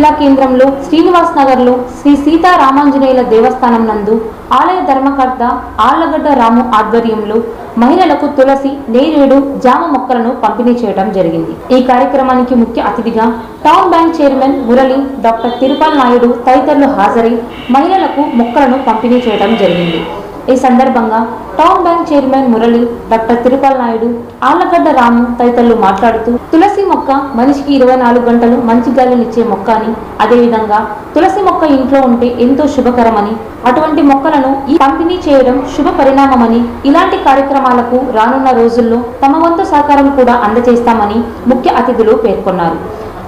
జిల్లా కేంద్రంలో శ్రీనివాస్ నగర్లో శ్రీ సీతారామాంజనేయుల దేవస్థానం నందు ఆలయ ధర్మకర్త ఆళ్ళగడ్డ రాము ఆధ్వర్యంలో మహిళలకు తులసి నేరేడు జామ మొక్కలను పంపిణీ చేయడం జరిగింది. ఈ కార్యక్రమానికి ముఖ్య అతిథిగా town bank chairman Murali doctor Tirupal Naidu తదితరులు హాజరై మహిళలకు మొక్కలను పంపిణీ చేయడం జరిగింది. ఈ సందర్భంగా town bank chairman Murali doctor Tirupal Naidu Allagadda Ramu తదితరులు మాట్లాడుతూ తులసి మొక్క మనిషికి ఇరవై నాలుగు గంటలు మంచి గాలినిచ్చే మొక్క అని. అదేవిధంగా తులసి మొక్క ఇంట్లో ఉంటే ఎంతో శుభకరమని. అటువంటి మొక్కలను ఈ పంపిణీ చేయడం శుభ పరిణామమని. ఇలాంటి కార్యక్రమాలకు రానున్న రోజుల్లో తమ వంతు సహకారం కూడా అందజేస్తామని ముఖ్య అతిథులు పేర్కొన్నారు.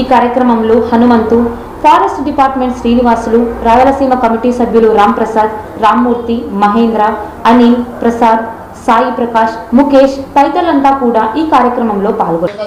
ఈ కార్యక్రమంలో Hanumanthu forest department Srinivasulu Rayalaseema committee సభ్యులు రాంప్రసాద్ రామ్మూర్తి మహేంద్ర అనిల్ ప్రసాద్ సాయి ప్రకాష్ ముఖేష్ తదితరులంతా కూడా ఈ కార్యక్రమంలో పాల్గొన్నారు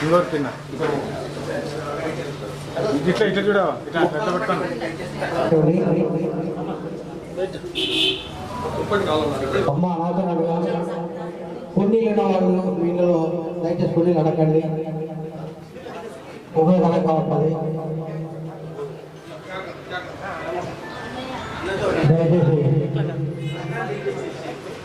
దూరం కింద ఇట్లా ఇట్లా చూడవా ఇట్లా పెద్ద పెట్టుకోండి అమ్మ అనాథనగా పుణ్యులైన వాళ్ళు వీళ్ళలో దయచేసి పుణ్యులు అడగండి ఉపయోగకరంగా ఉంటుంది దయచేసి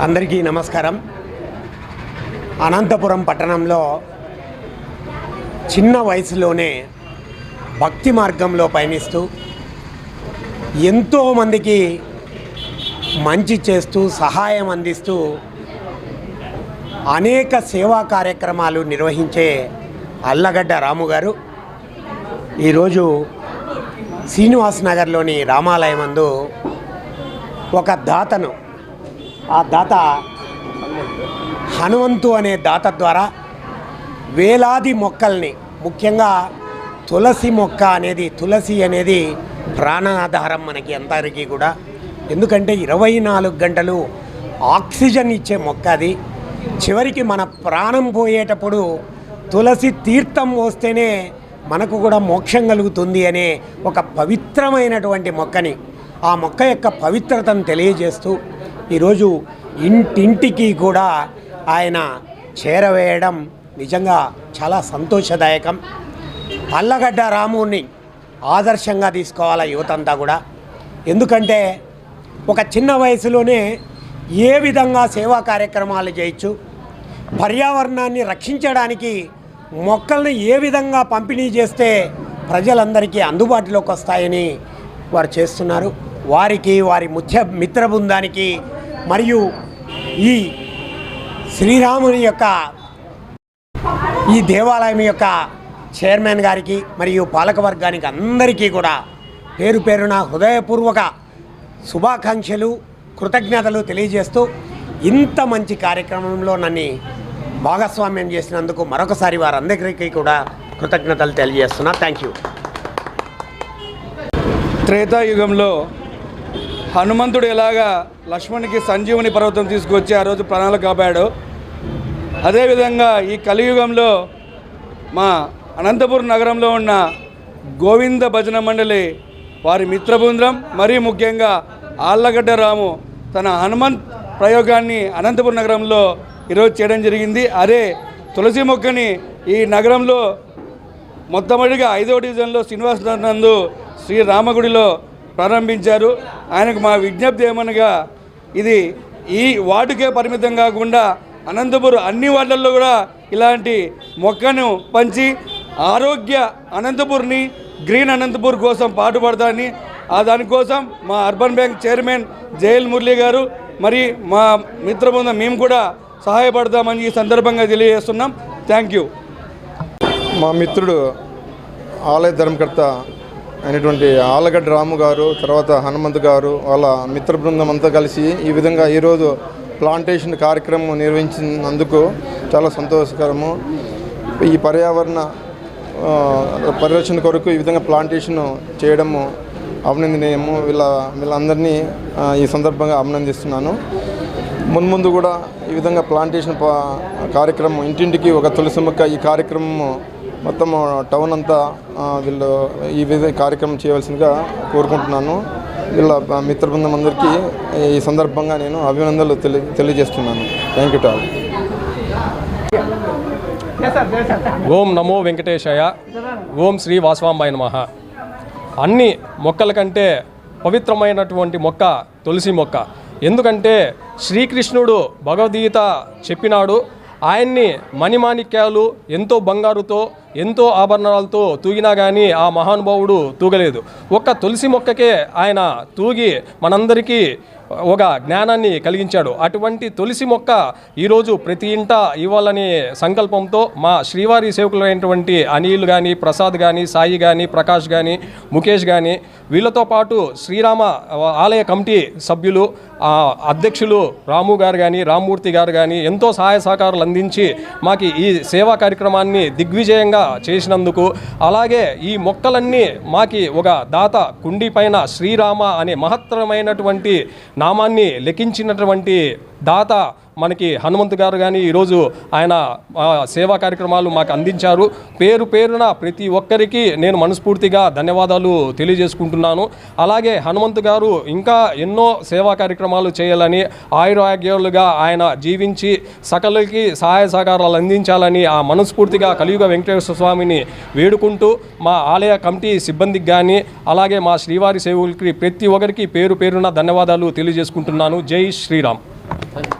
అందరికీ నమస్కారం. అనంతపురం పట్టణంలో చిన్న వయసులోనే భక్తి మార్గంలో పయనిస్తూ ఎంతోమందికి మంచి చేస్తూ సహాయం అందిస్తూ అనేక సేవా కార్యక్రమాలు నిర్వహించే అల్లగడ్డ రాము గారు ఈరోజు శ్రీనివాస్ నగర్లోని రామాలయం అందు ఒక దాతను ఆ దాత హనుమంతు అనే దాత ద్వారా వేలాది మొక్కల్ని ముఖ్యంగా తులసి మొక్క అనేది తులసి అనేది ప్రాణాధారం మనకి అందరికీ కూడా. ఎందుకంటే ఇరవై నాలుగు గంటలు ఆక్సిజన్ ఇచ్చే మొక్క అది. చివరికి మన ప్రాణం పోయేటప్పుడు తులసి తీర్థం పోస్తేనే మనకు కూడా మోక్షం కలుగుతుంది అనే ఒక పవిత్రమైనటువంటి మొక్కని ఆ మొక్క యొక్క పవిత్రతను తెలియజేస్తూ ఈరోజు ఇంటింటికి కూడా ఆయన చేరవేయడం నిజంగా చాలా సంతోషదాయకం. అల్లగడ్డ రాముని ఆదర్శంగా తీసుకోవాలి యువతంతా కూడా. ఎందుకంటే ఒక చిన్న వయసులోనే ఏ విధంగా సేవా కార్యక్రమాలు చేయొచ్చు పర్యావరణాన్ని రక్షించడానికి మొక్కల్ని ఏ విధంగా పంపిణీ చేస్తే ప్రజలందరికీ అందుబాటులోకి వస్తాయని వారు చేస్తున్నారు. వారికి వారి ముఖ్య మిత్ర బృందానికి మరియు ఈ శ్రీరాముని యొక్క ఈ దేవాలయం యొక్క చైర్మన్ గారికి మరియు పాలకవర్గానికి అందరికీ కూడా పేరు పేరున హృదయపూర్వక శుభాకాంక్షలు కృతజ్ఞతలు తెలియజేస్తూ ఇంత మంచి కార్యక్రమంలో నన్ను భాగస్వామ్యం చేసినందుకు మరొకసారి వారందరికీ కూడా కృతజ్ఞతలు తెలియజేస్తున్నా. థ్యాంక్ యూ త్రేతాయుగంలో హనుమంతుడు ఎలాగా లక్ష్మణునికి సంజీవుని పర్వతం తీసుకొచ్చి ఆ రోజు ప్రాణాలు కాపాడు అదేవిధంగా ఈ కలియుగంలో మా అనంతపురం నగరంలో ఉన్న గోవింద భజన మండలి వారి మిత్రబృందం మరీ ముఖ్యంగా ఆళ్ళగడ్డ రాము తన హనుమంత్ ప్రయోగాన్ని అనంతపురం నగరంలో ఈరోజు చేయడం జరిగింది. అదే తులసి మొక్కని ఈ నగరంలో మొట్టమొదటిగా ఐదో డివిజన్లో శ్రీనివాస నందు శ్రీరామగుడిలో ప్రారంభించారు. ఆయనకు మా విజ్ఞప్తి ఏమనగా ఇది ఈ వార్డుకే పరిమితం కాకుండా అనంతపురం అన్ని వార్డుల్లో కూడా ఇలాంటి మొక్కను పంచి ఆరోగ్య అనంతపూర్ని గ్రీన్ అనంతపూర్ కోసం పాటుపడతానని ఆ దానికోసం మా urban bank chairman Jayal Murali garu మరి మా మిత్రబృందం మేము కూడా సహాయపడదామని ఈ సందర్భంగా తెలియజేస్తున్నాం. థ్యాంక్ యూ మా మిత్రుడు ఆలయ ధర్మకర్త అయినటువంటి ఆలగడ్డ రాము గారు తర్వాత హనుమంత్ గారు వాళ్ళ మిత్ర బృందం అంతా కలిసి ఈ విధంగా ఈరోజు ప్లాంటేషన్ కార్యక్రమం నిర్వహించినందుకు చాలా సంతోషకరము. ఈ పర్యావరణ పరిరక్షణ కొరకు ఈ విధంగా ప్లాంటేషన్ చేయడము అభినందనీయము. వీళ్ళ వీళ్ళందరినీ ఈ సందర్భంగా అభినందిస్తున్నాను. మున్ముందు కూడా ఈ విధంగా ప్లాంటేషన్ పా- కార్యక్రమం ఇంటింటికి ఒక తులసి మొక్క ఈ కార్యక్రమం మొత్తం టౌన్ అంతా వీళ్ళు ఈ విధంగా కార్యక్రమం చేయవలసిందిగా కోరుకుంటున్నాను. వీళ్ళ మిత్ర బృందం అందరికీ ఈ సందర్భంగా నేను అభినందనలు తెలి తెలియజేస్తున్నాను. థ్యాంక్ యూ టాల్ ఓం నమో వెంకటేశాయ. ఓం శ్రీ వాసవాంబాయ నమ. అన్ని మొక్కల కంటే పవిత్రమైనటువంటి మొక్క తులసి మొక్క. ఎందుకంటే శ్రీకృష్ణుడు భగవద్గీత చెప్పినాడు. ఆయన్ని మణిమాణిక్యాలు ఎంతో బంగారుతో ఎంతో ఆభరణాలతో తూగినా కానీ ఆ మహానుభావుడు తూగలేదు. ఒక్క తులసి మొక్కకే ఆయన తూగి మనందరికీ ఒక జ్ఞానాన్ని కలిగించాడు. అటువంటి తులసి మొక్క ఈరోజు ప్రతి ఇంట ఇవ్వాలనే సంకల్పంతో మా శ్రీవారి సేవకులైనటువంటి అనిల్ కానీ ప్రసాద్ కానీ సాయి కానీ ప్రకాష్ కానీ ముఖేష్ కానీ వీళ్ళతో పాటు శ్రీరామ ఆలయ కమిటీ సభ్యులు అధ్యక్షులు రాము గారు కానీ రామ్మూర్తి గారు కానీ ఎంతో సహాయ సహకారాలు అందించి మాకు ఈ సేవా కార్యక్రమాన్ని దిగ్విజయంగా చేసినందుకు అలాగే ఈ మొక్కలన్నీ మాకి ఒక దాత కుండి పైన శ్రీరామ అనే మహత్తరమైనటువంటి నామాన్ని లెక్కించినటువంటి దాత మనకి హనుమంతు గారు కానీ ఈరోజు ఆయన సేవా కార్యక్రమాలు మాకు అందించారు. పేరు పేరున ప్రతి ఒక్కరికి నేను మనస్ఫూర్తిగా ధన్యవాదాలు తెలియజేసుకుంటున్నాను. అలాగే హనుమంతు గారు ఇంకా ఎన్నో సేవా కార్యక్రమాలు చేయాలని ఆయురాగ్యాలుగా ఆయన జీవించి సకలకి సహాయ సహకారాలు అందించాలని ఆ మనస్ఫూర్తిగా కలియుగ వెంకటేశ్వర స్వామిని వేడుకుంటూ మా ఆలయ కమిటీ సిబ్బందికి కానీ అలాగే మా శ్రీవారి సేవకులకి ప్రతి ఒక్కరికి పేరు పేరున ధన్యవాదాలు తెలియజేసుకుంటున్నాను. జై శ్రీరామ్. はい。